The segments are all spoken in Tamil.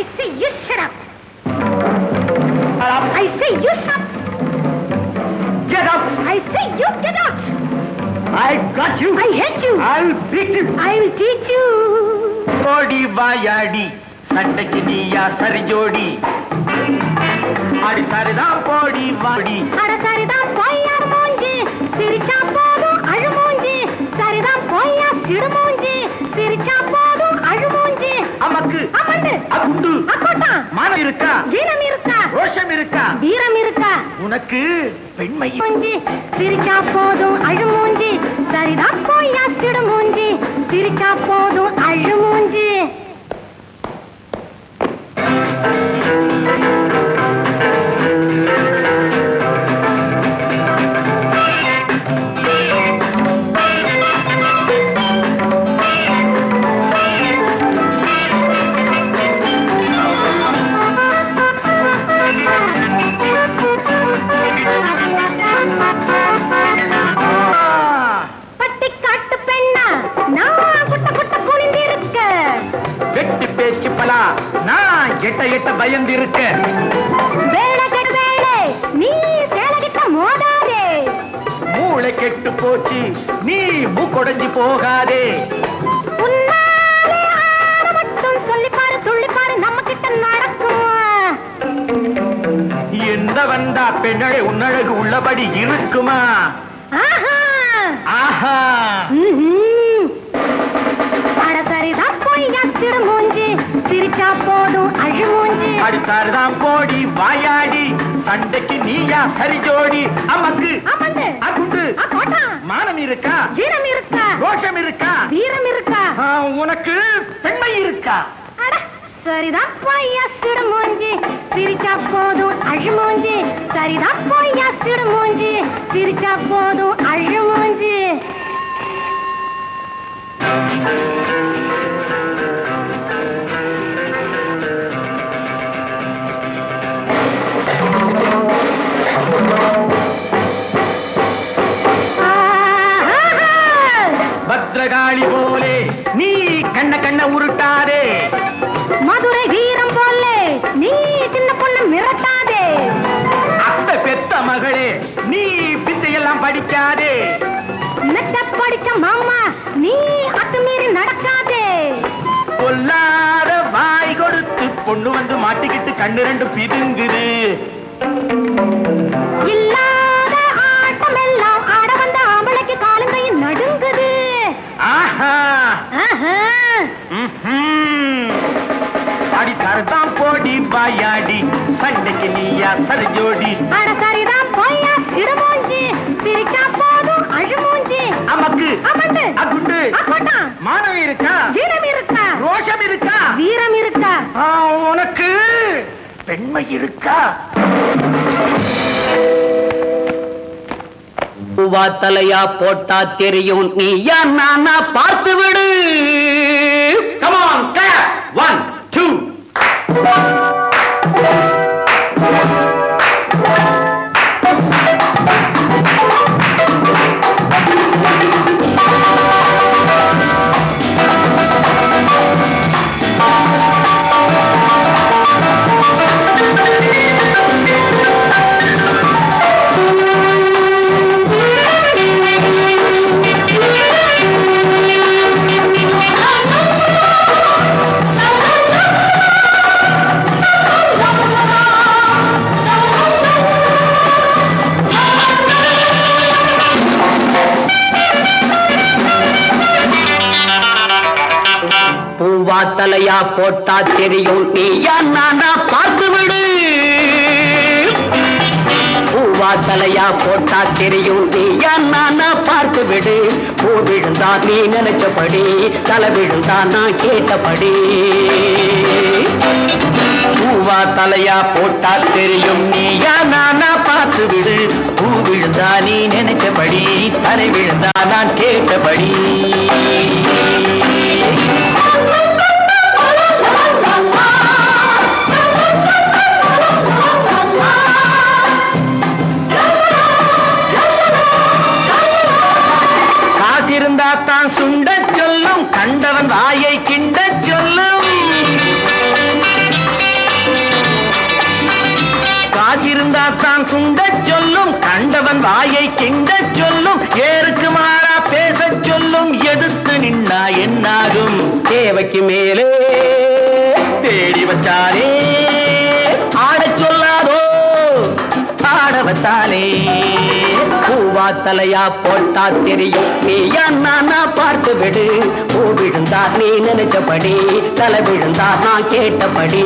I say you shut up. I say you shut. Get up! I say you get out. I got you! I hate you. I'll beat you! I will teach you. ஓடி வாயாடி சண்டைக்கு நீயா சரி ஜோடி அடி சரிதான் போடி வாடி அட சரிதான் பொய்யார் மூஞ்சி சிரிச்சா அக்கோட்டான் மானம் இருக்கா? ஜீனம் இருக்கா? ரோஷம் இருக்கா? வீரம் இருக்கா? உனக்கு பெண்மை. சிரிச்சா போதும் அழுமூஞ்சி சரிதான் போச்சு. நீ மூக்கொடைஞ்சு போகாதே. எந்த வந்தா பெண்ணழை உன்னழகு உள்ளபடி இருக்குமா? ஆஹா! சரிதான் பொய்யா சிடுமூஞ்சி சிரிச்சா போதும் அழுமூஞ்சி அடுத்தாருதான் போடி வாயாடி. சண்டைக்கு நீயா சரி ஜோடி அமக்கு அமந்து அகுண்டு மானம் இருக்கா? ஜீரம் இருக்கா? ரோஷம் இருக்கா? வீரம் இருக்கா? ஆ, உனக்கு பெண்மை இருக்கா? சரிதான் பொய்யா சிடுமூஞ்சி சிரிச்சா போதும் அழுமூஞ்சி சரிதான் பொய்யா சிடுமூஞ்சி சிரிச்சா போதும் அழுமூஞ்சி ஆஹா! பத்ரகாளி போலே நீ கண்ண கண்ண உருட்டாதே மதுரை வீரம் போல நீ சின்ன பொண்ணு மிரட்டாதே அத்தை பெத்த மகளே நீ பித்தையெல்லாம் படிக்காதே மெத்த படிச்ச மாமா நீ அத்துமீறி நடக்காதே பொல்லாத வாய் கொடுத்து பொண்ணு வந்து மாட்டிக்கிட்டு கண்ணு ரெண்டு பிதுங்குது இல்லாத ஆட்டம் எல்லாம் ஆட வந்த ஆம்பளைக்கு ஆஹா. ம்ஹும். அடி சரதான் போடி வாயாடி. சண்டைக்கு நீயா சரி ஜோடி அட சரிதான் பொய்யா சிடுமூஞ்சி சிரிச்சா போதும் அழுமூஞ்சி. அமக்கு. அமண்டு அகுண்டு அக்கோட்டான் மானம் இருக்கா? வீரம் இருக்கா? ரோஷம் இருக்கா? வீரம் இருக்கா? உனக்கு. பெண்மை இருக்கா? பூவா தலையா போட்டா தெரியும். நீயா நானா பார்த்து விடு. கமான் ஒன் டூ தலையா போட்டா தெரியும். நீயா நானா பார்த்து விடு. பூவா தலையா போட்டா தெரியும். நீயா நானா பார்த்து விடு. பூ விழுந்தா நீ நினைச்சபடி தலை விழுந்தா நான் கேட்டபடி. பூவா தலையா போட்டா தெரியும். நீயா நானா பார்த்து விடு. பூ விழுந்தா நீ நினைச்சபடி தலை விழுந்தா நான் கேட்டபடி. சுண்டச் சொல்லும் கண்டவன் வாயை கிண்டச் சொல்லும். காசிருந்தா தான் சுண்டச் சொல்லும் கண்டவன் வாயை கிண்டச் சொல்லும். ஏருக்கு மாறா பேசச் சொல்லும் எதிர்த்து நின்னா என்னாகும்? தேவைக்கு மேலே தேடி வச்சாலே ஆடச் சொல்லாதோ ஆட பூவா தலையா போட்டா தெரியும். நீ நானா பார்த்து விடு. பூ விழுந்தா நீ நினைச்சபடி தலை விழுந்தா நான் கேட்டபடி.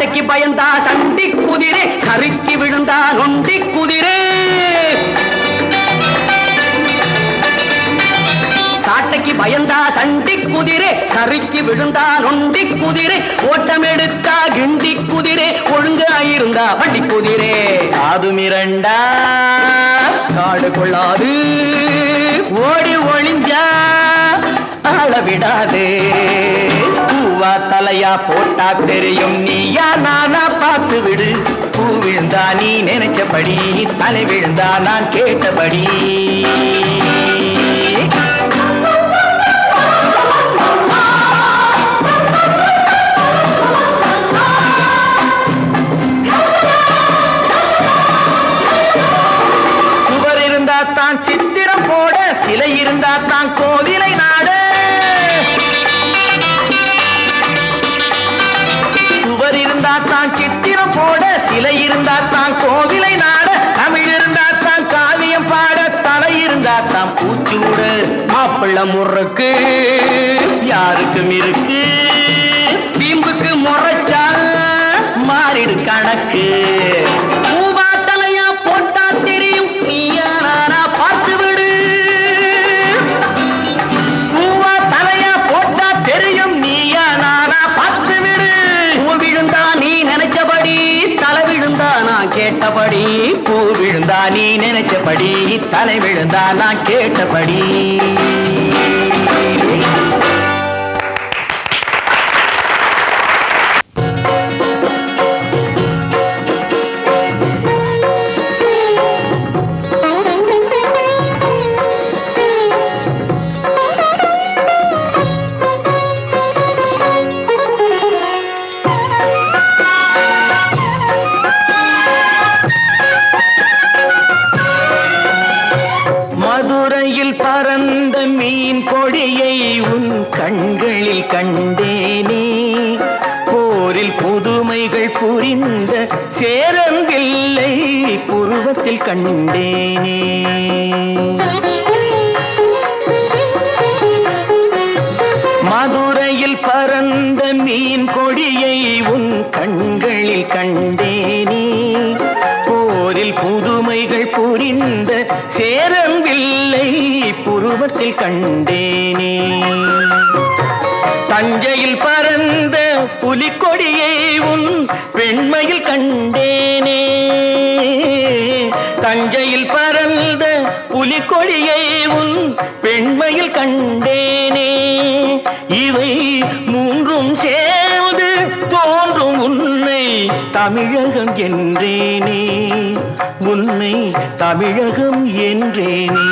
சாட்டைக்கு பயந்தா சண்டி குதிரை சறுக்கி விழுந்தா நொண்டி குதிரை. சாட்டைக்கு பயந்தா சண்டி குதிரை சறுக்கி விழுந்தா நொண்டி குதிரை. ஓட்டம் எடுத்தா கிண்டி குதிரை ஒழுங்கு ஆயிருந்தா வண்டி குதிரை. சாது மிரண்டா காடு கொள்ளாது. ஓடி ஒளிஞ்சா அளவிடாதே. விடாது பூவா தலையா போட்டா தெரியும். நீயா நானா பார்த்து விடு. பூ விழுந்தா நீ நினைச்சபடி தலை விழுந்தா நான் கேட்டபடி. முறுக்கு. யாருக்கும் இருக்கு? நினைச்சபடி முறைச்சா மாறிடு கணக்கு. கேட்டபடி. பூ விழுந்தா நீ நினைச்சபடி தலை விழுந்தா நான் கேட்டபடி. புதுமைகள் புரிந்த சேரம்பில்லை புருவத்தில் கண்டேனே. தஞ்சையில் பறந்த புலிக்கொடியை உன் பெண்மையில் கண்டேனே. தஞ்சையில் பறந்த புலிக்கொடியை உன் பெண்மையில் கண்டேனே. இவை மூன்றும் சேர்ந்து தோன்றும் உன்னை தமிழகம் என்றேனே. உன்னை தமிழகம் என்றேனே.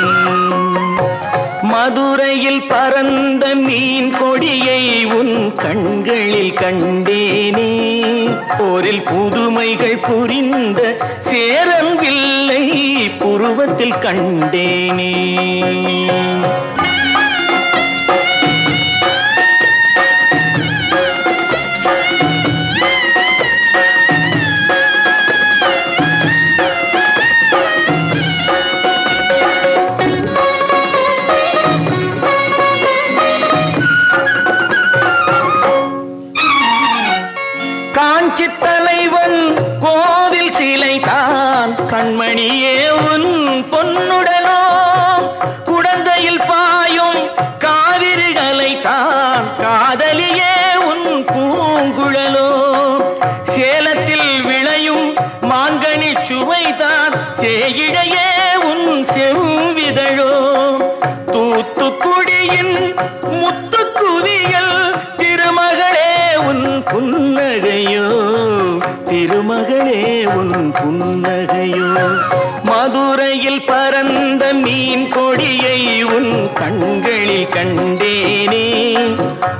மதுரையில் பறந்த மீன் கொடியை உன் கண்களில் கண்டேனே. போரில் புதுமைகள் புரிந்த சேரன்வில்லை புருவத்தில் கண்டேனே.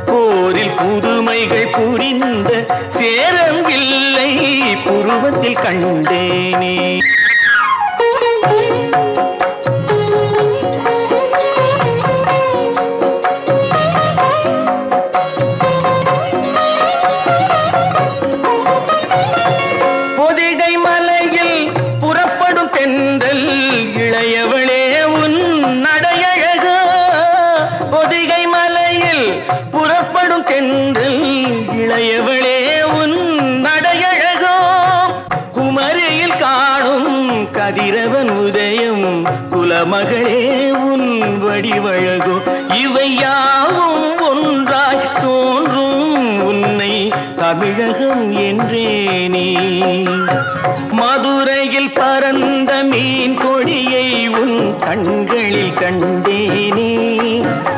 போரில் புதுமைகள் புரிந்த சேரம் இல்லை புருவத்தில் கண்டேனே. கண்களில் கண்டேனே.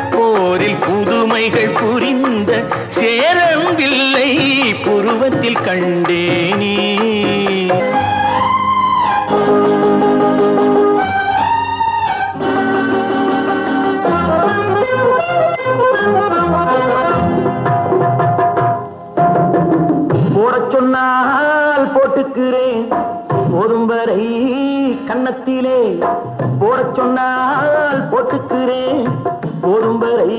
போரில் புதுமைகள் புரிந்த சேரம்பில்லை புருவத்தில் கண்டேன். கன்னத்திலே போடச் சொன்னால் போட்டுக்கிறேன் போடும் வரை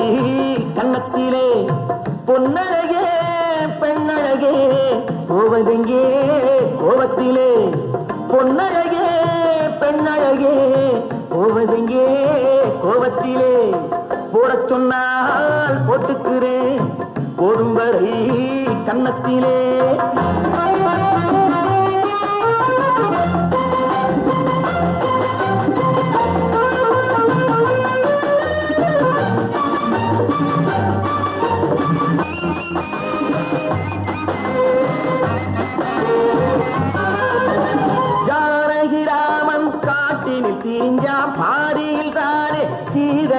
கன்னத்திலே பொன்னழகே பெண்ணழகே போவதெங்கே கோபத்திலே பொன்னழகே பெண்ணழகே போவதெங்கே கோபத்திலே போடச் சொன்னால் போட்டுக்கிறேன் போடும் வரை கன்னத்திலே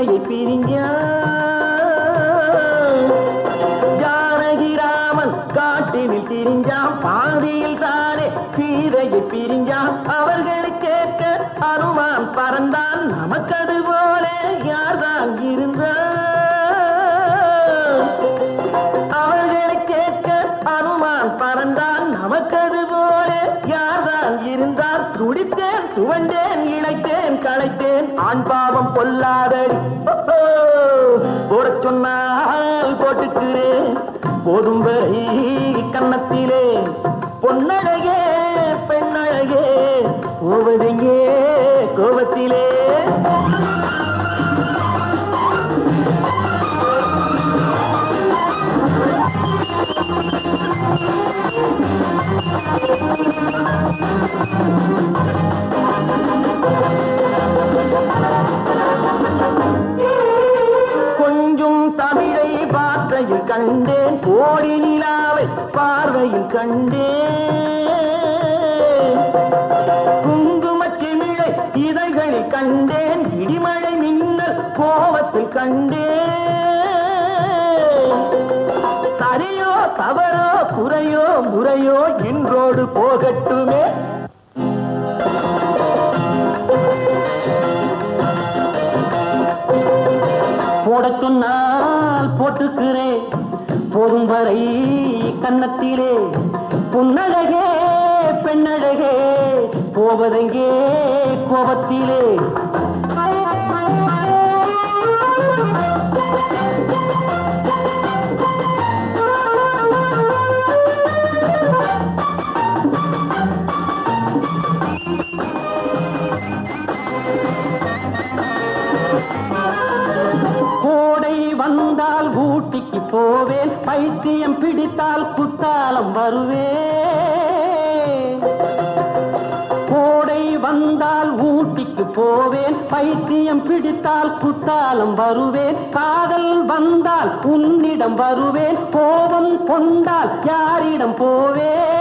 சீதையை பிரிஞ்சான் ஜானகிராமன் காட்டினில் பிரிஞ்சான் பாதியில் தானே சீரையை பிரிஞ்சான். அவர்களை கேட்க அனுமான் பறந்தான். நமக்கது போல யார்தான் இருந்தான்? அவர்களை கேட்க அனுமான் பறந்தான். நமக்கது யார்தான் இருந்தார் துடித்தேன் துவண்டேன் இணைத்தேன் களைத்தேன். ஆண் பாவம் பொல்லாதடி. போட சொன்னால் போட்டுக்கிறேன். போதும் கொஞ்சம் தமிழை பார்த்தையில் கண்டேன். கோடி நிலாவை பார்வையில் கண்டேன். குங்குமச் சிமிழை இதழ்களில் கண்டேன். இடிமழை தவறோ குறையோ முறையோ இன்றோடு போகட்டுமே. போட சொன்னால் போட்டுக்கிறேன். போதும் வரை கன்னத்திலே. புன்னழகே பெண்ணழகே போவதெங்கே கோபத்திலே. புத்தாலம் வருவே. கோடை வந்தால் ஊட்டிக்கு போவேன். பைத்தியம் பிடித்தால் புத்தாலம் வருவேன். காதல் வந்தால் உன்னிடம் வருவேன். கோபம் கொண்டால் யாரிடம் போவேன்?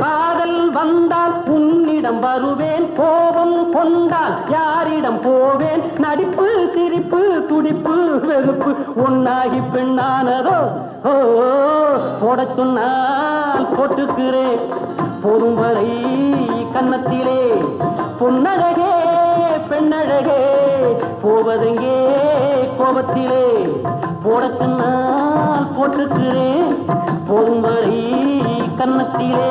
காதல் வந்தால் உன்னிடம் வருவேன். போ பொன்னால் யாரிடம் போவேன்? நடிப்பு சிரிப்பு துடிப்பு வெறுப்பு ஒன்னாகி பெண்ணானதோ? ஓ போட சொன்னால் போட்டுக்கிறேன். போதும் வரை கன்னத்திலே. பொன்னழகே பெண்ணழகே போவதெங்கே கோபத்திலே? போட சொன்னால் போட்டுக்கிறேன். போதும் கன்னத்திலே.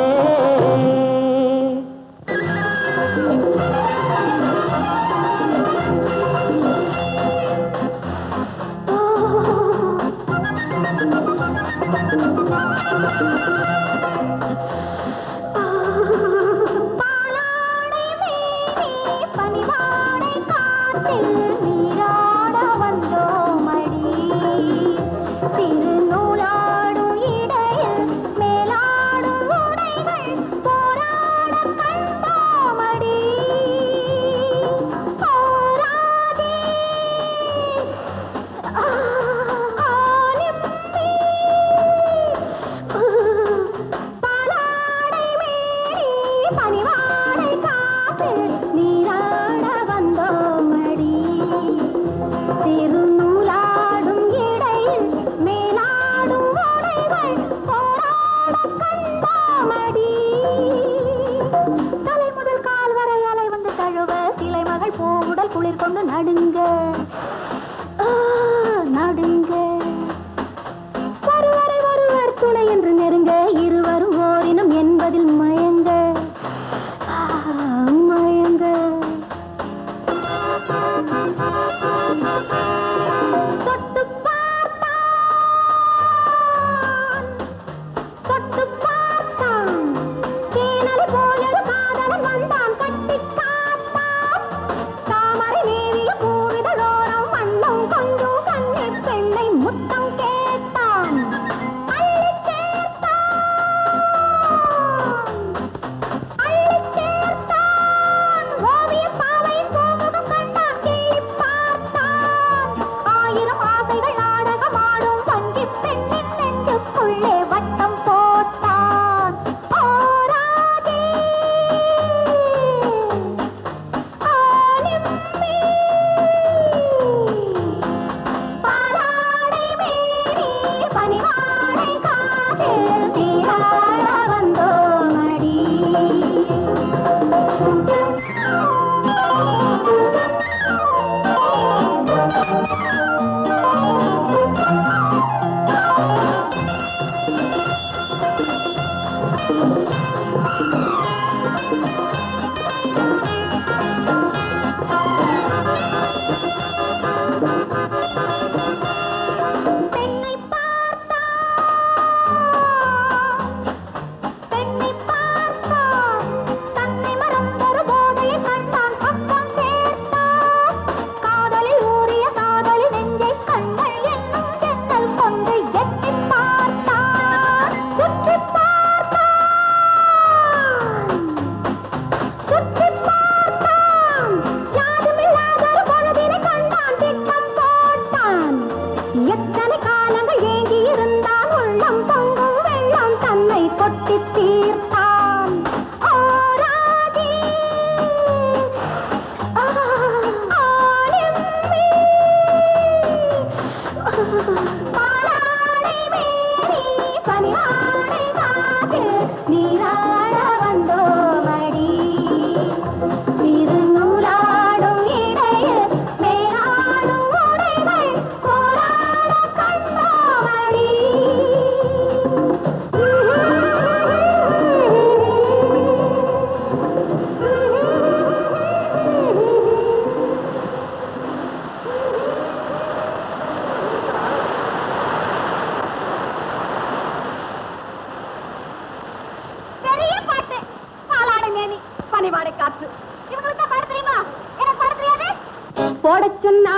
போட சொன்னா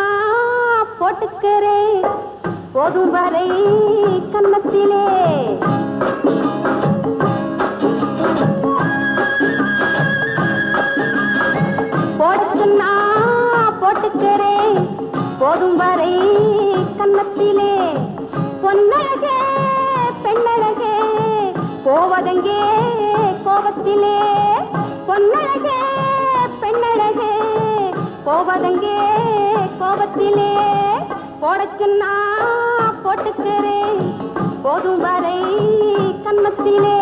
போட்டுக்கிறேன் போதும் வரை கன்னத்திலே. போட சொன்னா போட்டுக்கிறேன் போதும் வரை கன்னத்திலே. பொன்னழகே பெண்ணழகே போவதெங்கே கோபத்திலே. பொன்னழகே கோபத்திலே போடச்சுன்னா போட்டுக்கிறேன். போதும் வரை கண்ணத்திலே